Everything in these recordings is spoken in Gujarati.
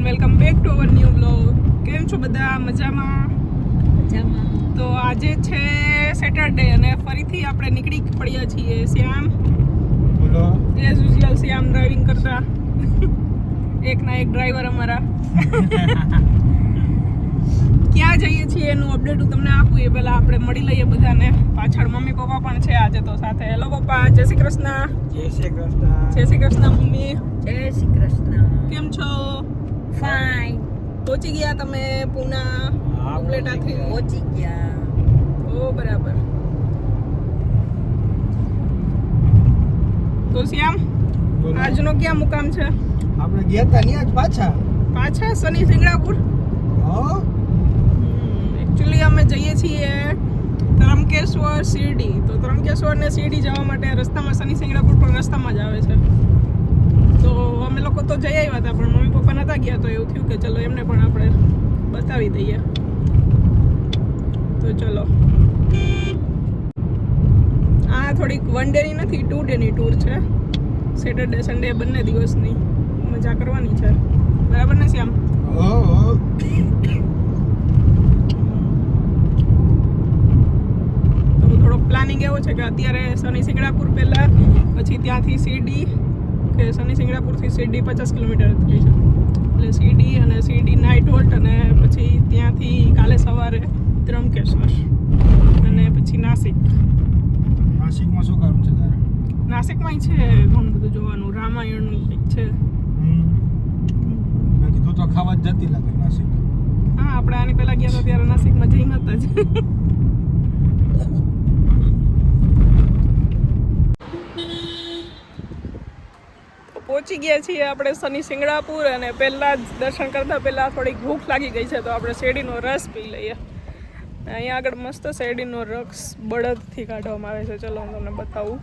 And welcome back to our new blog કેમ છો બધા? મજામાં? મજામાં. તો આજે છે સેટરડે અને ફરીથી આપણે નીકળી પડ્યા છીએ શ્યામ. બોલો. એઝ યુઝ્યુઅલ શ્યામ ડ્રાઇવિંગ કરતા. એક ના એક ડ્રાઈવર અમારા. ક્યાં જઈએ છીએ એનું અપડેટ હું તમને આપું એ પહેલાં આપણે મળી લઈએ બધાને. પાછળ મમ્મી પપ્પા પણ છે આજે તો સાથે. હેલો પપ્પા જય શ્રી કૃષ્ણ. જય શ્રી કૃષ્ણ. જય શ્રી કૃષ્ણ મમ્મી. જય શ્રી કૃષ્ણ. કેમ છો? ફાઇન પહોંચી ગયા તમે પૂના? ઉપલેટાથી? પહોંચી ગયા. ઓ બરાબર. તો શ્યામ આજનો ક્યાં મુકામ છે? આપણે ગયા હતા ને આજ પાછા. પાછા શનિ સિંગડાપુર? હો. એકચ્યુઅલી અમે જઈએ છીએ ત્રંકેશ્વર શિરડી. તો ત્રંકેશ્વર ને શિરડી જવા માટે રસ્તામાં શનિ સિંગડાપુર પણ રસ્તામાં જ આવે છે. તો અમે લોકો તો જઈ આવ્યા હતા પણ મમ્મી પપ્પા નતા ગયા તો એવું થયું કે ચલો એમને પણ આપણે બતાવી દઈએ. તો ચલો. આ થોડીક વન ડેની નથી ટુ ડેની ટૂર છે. સેટરડે સન્ડે બંને દિવસની. મજા કરવાની છે. બરાબર ને, શ્યામ? પ્લાનિંગ એવો છે કે અત્યારે શનિ સિંગડાપુર પહેલાં, પછી ત્યાંથી શિરડી કે શનિ સિંગડાપુરથી શિરડી પચાસ કિલોમીટર થઈ છે એટલે શિરડી અને શિરડી નાઇટ હોલ્ટ અને પછી ત્યાંથી કાલે સવારે ત્રંબકેશ્વર અને પછી નાસિક. નાસિકમાં શું કામ છે તારે? નાસિકમાં છે ઘણું બધું જોવાનું. રામાયણનું કંઈક છે. મેં કીધું તો ખાવા જ જતી લાગે નાસિક. હા આપણે આની પહેલાં ગયા હતા ત્યારે નાસિકમાં જઈ નતા જ તો પહોંચી ગયા છીએ આપણે શનિ સિંગડાપુર અને પહેલાં જ દર્શન કરતા પહેલાં થોડીક ભૂખ લાગી ગઈ છે તો આપણે શેરડીનો રસ પી લઈએ. અહીંયા આગળ મસ્ત શેરડીનો રસ બળદથી કાઢવામાં આવે છે. ચલો, હું તમને બતાવું.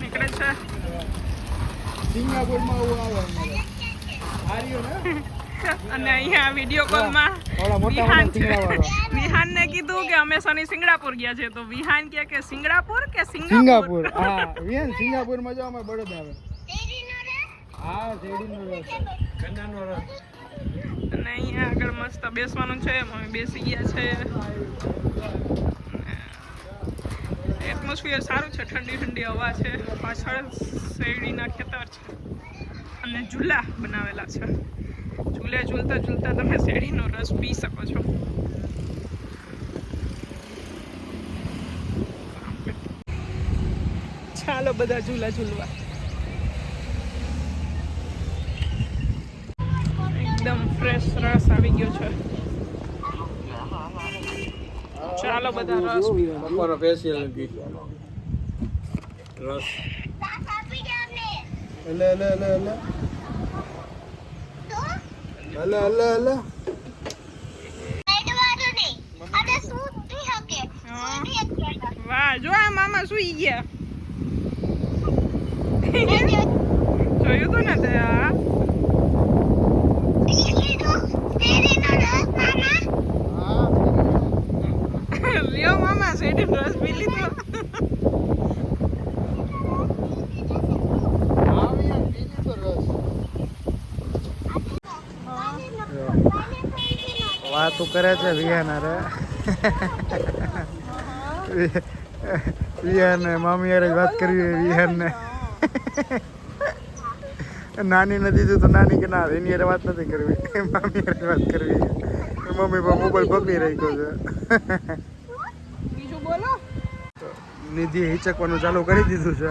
નીકળે છે. અને અહીંયા વીડિયો કોલમાં વિહાન. વિહાનને કીધું કે અમે શનિ સિંગડાપુર ગયા છે. તો વિહાન કે કે સિંગડાપુર કે સિંગાપુર? સિંગાપુર હા. વિયન સિંગાપુરમાં જો અમે બળદ આવે. હા શેરડીનો રસ. ગન્નાનો રસ. અને અહીંયા આગળ મસ્ત બેસવાનું છે. મમ્મી બેસી ગયા છે. એટમોસ્ફિયર સારું છે. ઠંડી ઠંડી હવા છે. પાછળ શેરડીના ખેતર છે. અને ઝૂલા બનાવેલા છે. ઝૂલે ઝૂલતા ઝૂલતા તમે શેરડીનો રસ પી શકો છો. ચાલો બધા ઝૂલા ઝૂલવા એકદમ ફ્રેશ રસ આવી ગયો છે. ચાલો બધા રસ પીવા. ફેશિયલ રસ. એટલે એટલે એટલે એટલે. અલા અલા હા. વાહ જો આ મામા સુઈ ગયા. જોયું તું ને તે આ લ્યો મામા શેરડી રસ પી લીધો વાતું કરે છે વિહાન અરે વિહાન મામી યારે વાત કરવી હોય વિહાન ને. નાની ને દીધું તો નાની કે ના એની યારે વાત નથી કરવી. મામી યારે વાત કરવી મમ્મી પણ મોબાઈલ પકડી રાખ્યો છે. બીજું બોલો. નિધિ હિચકવાનું ચાલુ કરી દીધું છે.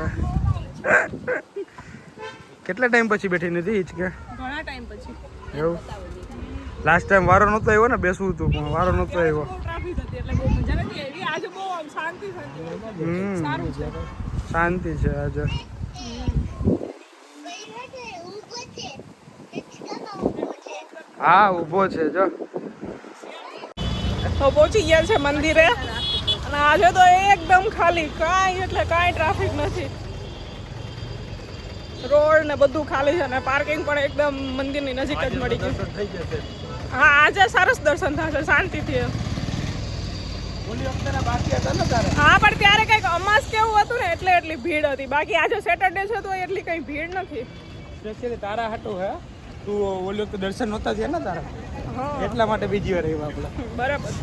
કેટલા ટાઈમ પછી બેઠી નિધિ હિચકે? ઘણા ટાઈમ પછી. એવું? લાસ્ટ ટાઈમ વારો નહોતો આવ્યો ને બેસવું હતું પણ વારો નહોતો આવ્યો. શાંતિ છે. આજે. હા ઊભો છે જો. તો પહોંચી ગયા છે મંદિરે. અને આજે તો એકદમ ખાલી કાંઈ એટલે કાંઈ ટ્રાફિક નથી. રોડ ને બધું ખાલી છે અને પાર્કિંગ પણ એકદમ મંદિરની નજીક જ મળી ગયું. હા આજે સરસ દર્શન થશે શાંતિથી વખતે હા પણ ત્યારે કંઈક અમાસ કેવું હતું ને એટલે એટલી ભીડ હતી. બાકી આજે સેટરડે છે તો એટલી કઈ ભીડ નથી. સ્પેશિયલી તારા હાટું હે? તું ઓલી તો દર્શન નહોતા થયા ને તારા? એટલા માટે બીજી વાર આવ્યા આપણે. બરાબર.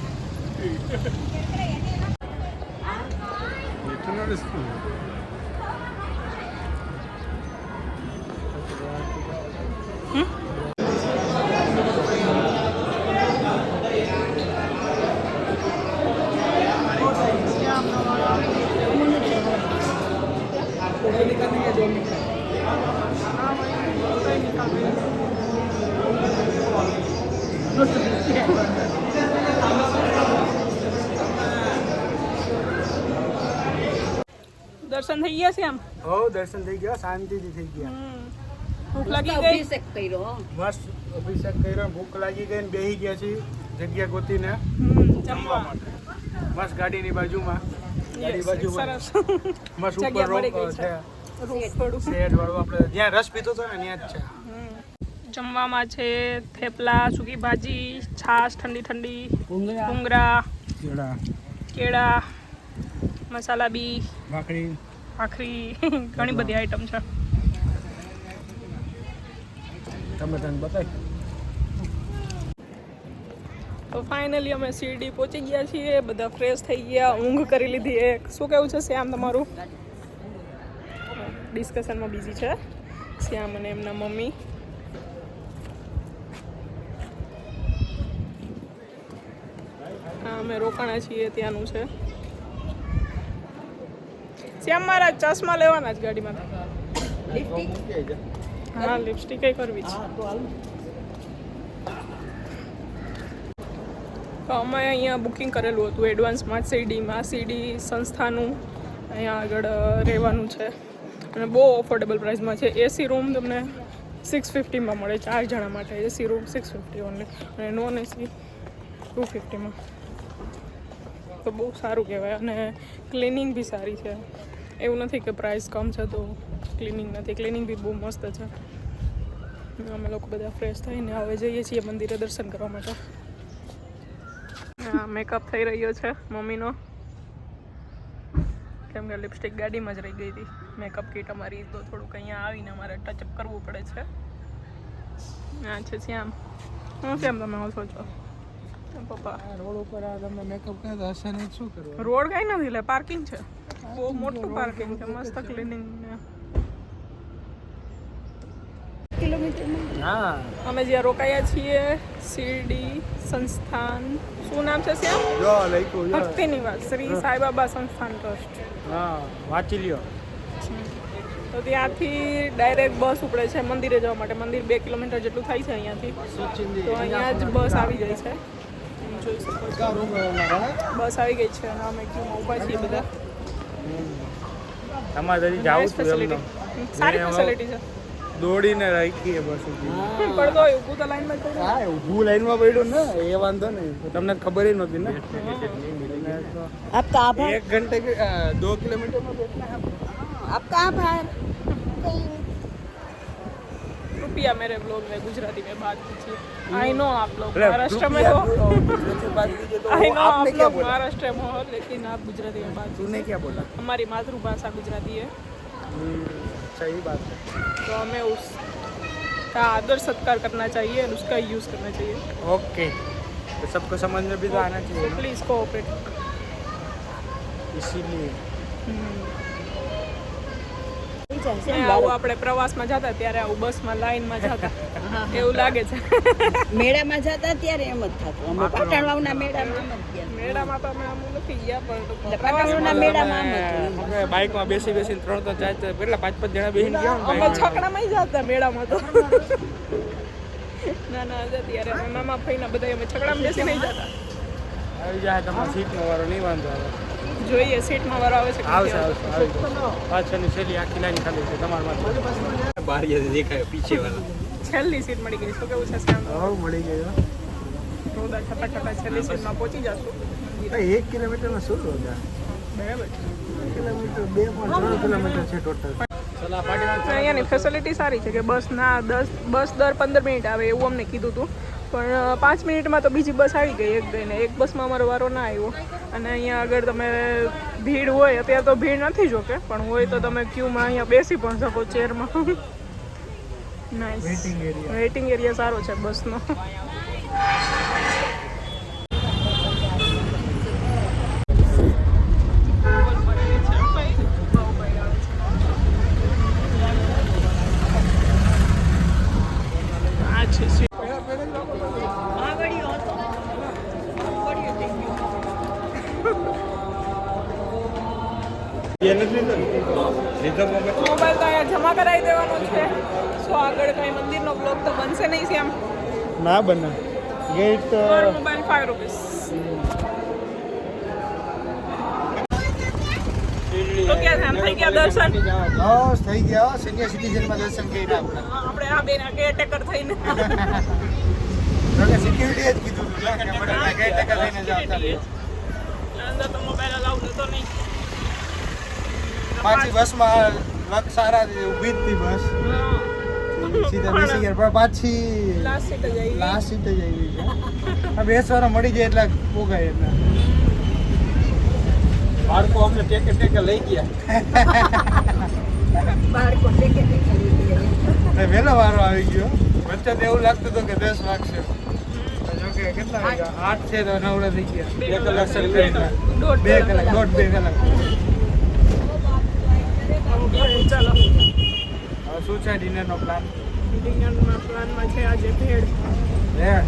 દર્શન થઈ ગયા છે આમ હો દર્શન થઈ ગયા શાંતિથી થઈ ગયા. હમ. ભૂખ લાગી ગઈ? અભિષેક કર્યો મસ્ત અભિષેક કર્યો ભૂખ લાગી ગઈ ને બેહી ગયા છીએ જગ્યા ગોતીને હમ, જમવા. જમવા માટે. મસ્ત ગાડીની બાજુમાં. ગાડી Yes, બાજુમાં સરસ. મસ્ત જગ્યા ઉપર મળી રોક ગઈ છે. છે. રૂફ થોડું. શેડ વાળું આપણે જ્યાં રસ પીતો હતો ને ત્યાં જ છે. હમ. જમવામાં છે થેપલા સૂકી ભાજી છાશ ઠંડી ઠંડી ભૂંગળા કેળા કેળા મસાલા બી. ભાખરી. ભાખરી ઘણી બધી આઈટમ છે. તમે તને બતાવી તો ફાઇનલી અમે શિરડી પહોંચી ગયા છીએ બધા ફ્રેશ થઈ ગયા ઊંઘ કરી લીધી એક. શું કેવું છે શ્યામ તમારું? ડિસ્કશનમાં બિઝી છે. શ્યામ અને એમના મમ્મી. હા અમે રોકાણા છીએ ત્યાંનું છે. શ્યામ મારા ચશ્મા લેવાના જ ગાડીમાં. હા, લિપસ્ટિક કરવી છે. તો અમે અહીંયા બુકિંગ કરેલું હતું એડવાન્સમાં સીડીમાં સીડી સંસ્થાનું. અહીંયા આગળ રહેવાનું છે. અને બહુ અફોર્ડેબલ પ્રાઇસમાં છે. એસી રૂમ તમને સિક્સ ફિફ્ટીમાં મળે ચાર જણા માટે AC room six fifty only અને નોન એસી ટુ ફિફ્ટીમાં તો બહુ સારું કહેવાય અને ક્લિનિંગ બી સારી છે. એવું નથી કે પ્રાઇસ કમ છે તો ક્લિનિંગ નથી. ક્લિનિંગ બી બહુ મસ્ત છે. અમે લોકો બધા ફ્રેશ થઈને હવે જઈએ છીએ મંદિરે દર્શન કરવા માટે. મેકઅપ થઈ રહ્યો છે મમ્મીનો. કેમ કે લિપસ્ટિક ગાડીમાં જ રહી ગઈ હતી. મેકઅપ કીટ અમારી તો થોડુંક અહીંયા આવીને અમારે ટચઅપ કરવું પડે છે. હા, છે શ્યામ. હું કેમ તમે ઓછો છો? પપ્પા. રોડ ઉપર આ તમે મેકઅપ કરે હશે નહીં શું કરવું રોડ કઈ નથી લે પાર્કિંગ છે. બહુ મોટું પાર્કિંગ છે મસ્ત ક્લિનિંગ હા. અમે જ્યાં રોકાયા છીએ શિરડી સંસ્થાન. શું નામ છે શ્યામ? જો લખ્યું ભક્તિ નિવાસ શ્રી સાઈબાબા સંસ્થાન ટ્રસ્ટ. હા વાંચી લ્યો તો ત્યાંથી ડાયરેક્ટ બસ ઉપડે છે મંદિરે જવા માટે. મંદિર બે કિલોમીટર જેટલું થાય છે અહીંયાથી. તો અહીંયા જ બસ આવી જાય છે. આવી ગઈ છે. અમે ક્યુમાં ઊભા છીએ બધા. તમારે હજી જાવું સારી ફેસિલિટી છે. દોડીને રાખીએ હા. ઊભું લાઈનમાં પડ્યું ને એ વાંધો નહીં. તમને ખબર જ નહોતી ને? આપ આભાર? એક ઘંટે દો કિલોમીટરમાં બેઠના આપ. આભાર? रुपया मेरे ब्लॉग में गुजराती में बात कीजिए आई नो आप लोग महाराष्ट्र में हो। तो आई नो आप लोग महाराष्ट्र में हो लेकिन आप गुजराती में बात तूने क्या बोला? हमारी मातृभाषा गुजराती है। हम्म, सही बात है। तो हमें उस का आदर सत्कार करना चाहिए और उसका यूज़ करना चाहिए। ओके तो सबको समझ में भी तो आना चाहिए प्लीज़ कोऑपरेट इसीलिए। આવું આપણે પ્રવાસમાં જતા ત્યારે આવું બસમાં લાઈનમાં જતા. એવું લાગે છે. મેળામાં જતા ત્યારે એમ જ થતું. અમે પાટણવાવના મેળામાં મેળામાં તો અમે આમ નથી ગયા પણ પાટણવાવના મેળામાં આમ બાઇકમાં બેસી બેસીને ત્રણ ત્રણ ચાર ચાર કેટલા પાંચ પાંચ જણા બેસીને ગયા અમે છકડામાં જતા મેળામાં તો. ના ના હતા ત્યારે અમે મામા ફઈના બધા અમે છકડામાં બેસી નહીં જતા. આવી જાય તમારા સીટનો વારો નહીં વાંધો આવે. જોઈએ સીટમાં વારો આવે છે આવશે આવશે પાછળની છેલ્લી આખી લાઈન ખાલી છે તમારા માટે. બાર દેખાય પીછે વાળા. છેલ્લી સીટ મળી ગઈ શું કેવું છે શ્યામ હા મળી ગઈ રોદા છટા છટા છેલ્લી સીટમાં પહોંચી જશું. એક કિલોમીટરમાં શું રોદા? બરાબર. કિલોમીટર બે પણ ત્રણ કિલોમીટર છે ટોટલ અહીંયાની ફેસિલિટી સારી છે કે બસ ના દસ બસ દર પંદર મિનિટ આવે એવું અમને કીધું હતું પણ પાંચ મિનિટમાં તો બીજી બસ આવી ગઈ એક ગઈને એક બસમાં અમારો વારો ના આવ્યો. અને અહીંયા આગળ તમે ભીડ હોય અત્યારે તો ભીડ નથી જોકે પણ હોય તો તમે ક્યુમાં અહીંયા બેસી પણ શકો ચેરમાં. નાઇસ વેઇટિંગ એરિયા સારો છે બસનો. મોબાઈલ તો અહીંયા જમા કરાવી દેવાનો છે. સો આગળ કઈ મંદિરનો બ્લોક તો બનશે નહીં છે એમ ના બને. ગેટ મોબાઈલ ફાઈવ રૂપીસ ક્યાં છે? થઈ ગયા દર્શન? બસ થઈ ગયા. સિનિયર સિટીઝનમાં દર્શન કર્યા આપણે. આપણે આ બેન કેરટેકર થઈને. સિક્યુરિટી જ કીધું હતું કે બધા ગેટ ટકા થઈને જતા અંદર તો મોબાઈલ અલાઉ નતો નહીં. પાછી બસમાં લક સારા ઊભી જ હતી બસ. સીધા બેસી ગયા પણ પાછી લાસ્ટ સીટ જ આવી છે. બેસવાના મળી જાય એટલે પોગાય એટલે બાળકો અમને ટેકે ટેકે લઈ ગયા. બાળકો ટેકે ટેકે લઈ ગયા. વહેલો વારો આવી ગયો. વચ્ચે તો એવું લાગતું હતું કે દસ વાગશે. જો કેટલા વાગ્યા? આઠ છે તો નવડા થઈ ગયા. બે કલાક બે કલાક દોઢ બે કલાક. ચાલો હવે શું છે ડિનરનો પ્લાન ડિનરના પ્લાનમાં છે આજે ભેળ. ભેળ?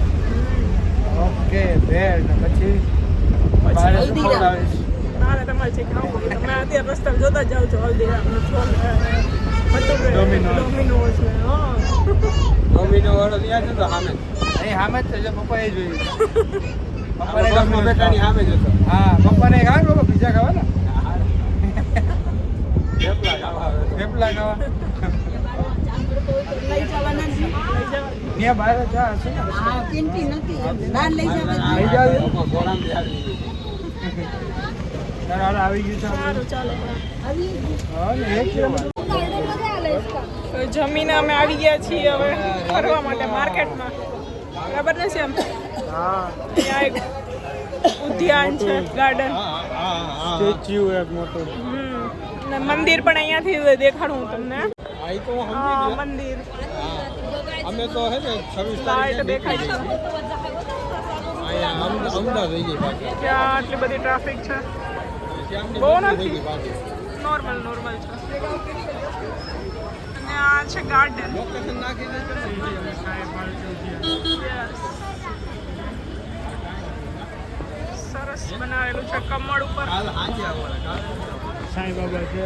ઓકે ભેળ. ને પછી? મારે તમારે જે ખાવું તમે અત્યારે રસ્તા જોતા જાઓ છો Domino's. ડોમિનોઝ ને હા. ડોમિનો વાળો ત્યાં તો સામે અહીં સામે જ છે પપ્પાએ જોયું. પપ્પાને સામે જ હતો. હા પપ્પાને ખાવા બીજા પીઝા ખાવા ને થેપલા ખાવા આવે. થેપલા ખાવા લઈ જવાના જ નહીં. ત્યાં બહાર ચા હશે ને હા કેન્ટીન નથી બહાર લઈ જવા આ લઈ જાવ. લોકો ગોળામાં બેહાડી દીધી. તારે હાલ આવી ગયું છે સારું ચાલો આવી હા ને એક છે અમારે. તો જમીને અમે આવી ગયા છીએ હવે ફરવા માટે માર્કેટમાં બરાબર ને શ્યામ હા ત્યાં એક ઉદ્યાન છે ગાર્ડન સ્ટેચ્યુ એક મોટું મંદિર પણ અહીંયાથી દેખાડું તમને. મંદિર. અમે તો હે ને છવ્વીસ લાઈટ દેખાય છે. આટલી બધી ટ્રાફિક છે. બહુ નથી. નોર્મલ નોર્મલ છે. અને આ છે ગાર્ડન સરસ બનાવેલું છે. કમળ ઉપર. સાંઈ બાબા છે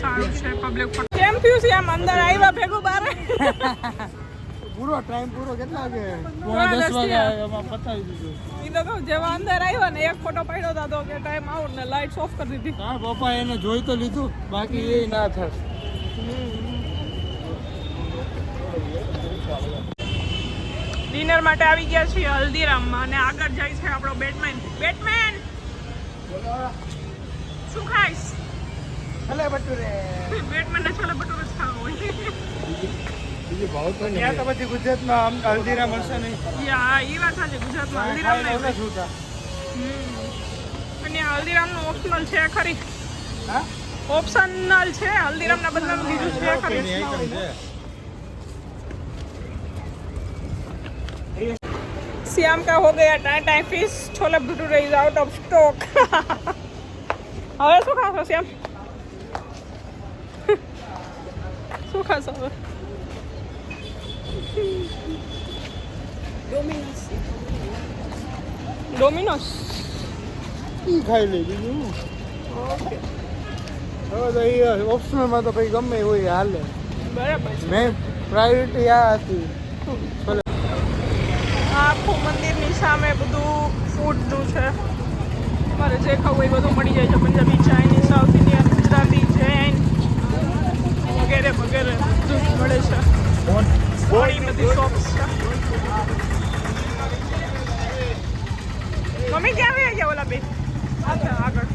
સારું પબ્લિક કેમ થયું આમ અંદર આવ્યા ભેગું બાર? પૂરો ટાઈમ પૂરો કેટલા વાગે? પોણા દસ થયા. એમાં પતાવી દીધું. એ તો કહું જેવા અંદર આવ્યા ને એક ફોટો પાડ્યો હતો તો કે ટાઈમ આઉટ ને લાઇટ ઓફ કરી દીધી. તાર પપ્પા એને જોઈ તો લીધું. બાકી એ ના થશે ડિનર માટે આવી ગયા છીએ હલ્દીરામમાં અને આગળ જાય છે આપણો બેટમેન બેટમેન શું ખાઈશ? છોલે ભટુરે. બેટમેન ને છોલે ભટુરે જ ખાવું હોય. તો પછી ગુજરાતમાં હલ્દીરામ હશે નહીં. યા એ વાત સાચી ગુજરાતમાં હલ્દીરામ નહીં અને આ હલ્દીરામનું ઓપ્શનલ છે ખરી. હા? ઓપ્શનલ છે હલ્દીરામના બદલામાં બીજું છે ખરી. આઈટમ છે श्याम का हो गया time time fish chole bhature is out of stock હવે શું ખાશો શ્યામ શું ખાશો હવે ડોમિનોઝ ડોમિનોસ ઈ ખાઈ લે બીજું ઓકે હવે તો એ ઓપ્શનલમાં તો કંઈ ગમે એ હોય હાલે બરાબર છે મેં પ્રાયોરિટી આ હતી છોલે આ આખું મંદિરની સામે બધું ફૂડનું છે. મારે જે ખાવું એ બધું મળી જાય છે. Punjabi Chinese south Indian Gujarati Jain વગેરે વગેરે બધું મળે છે. ઘણી બધી શોપ્સ છે. મમ્મી, ક્યાં આવી ગયા ઓલા બે આગળ.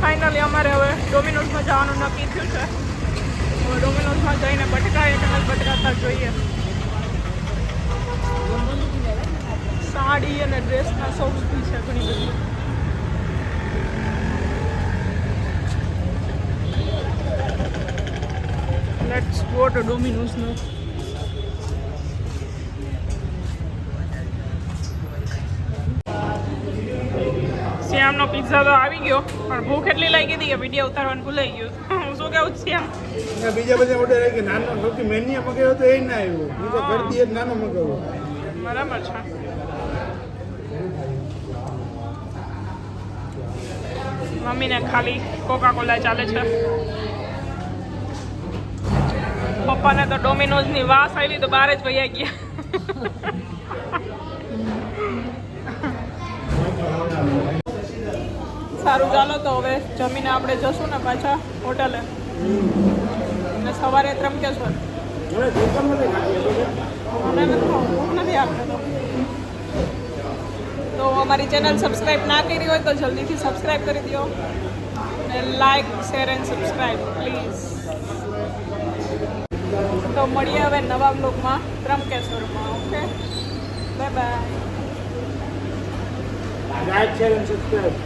ફાઇનલી અમારે હવે ડોમિનોઝમાં જવાનું નક્કી થયું છે. ડોમિનોઝમાં જઈને બટકાએ કે બટકાતા જોઈએ. સાડી અને ડ્રેસના શોપ્સ છે ઘણી બધી. ગો ટુ ડોમિનોઝનો શ્યામનો પિઝા તો આવી ગયો, પણ ભૂખ એટલી લાગી હતી કે વીડિયો ઉતારવાનું ભૂલાઈ ગયું. શું છું બીજા બધા ઓર્ડર કે નાનો સૌથી મેન્યુ મગાવ્યો તો એ ના આવ્યો ઘરથી જ નાનો મગાવ્યો. બરાબર છે. મમ્મીને ખાલી કોકા કોલા ચાલે છે. પપ્પાને તો ડોમિનોઝની વાસ આવી તો બહાર જ વૈયા ગયા. સારું ચાલો તો હવે જમીને આપણે જશું ને પાછા હોટલે. અને સવારે ત્રમકેશ્વર. મને નથી આપને તો. તો અમારી ચેનલ સબસ્ક્રાઈબ ના કરી હોય તો જલ્દીથી સબસ્ક્રાઈબ કરી દો. અને like share and subscribe please. તો મળીએ હવે નવા બ્લોગમાં ત્રમકેશ્વરમાં okay? Bye bye. Like, share, and subscribe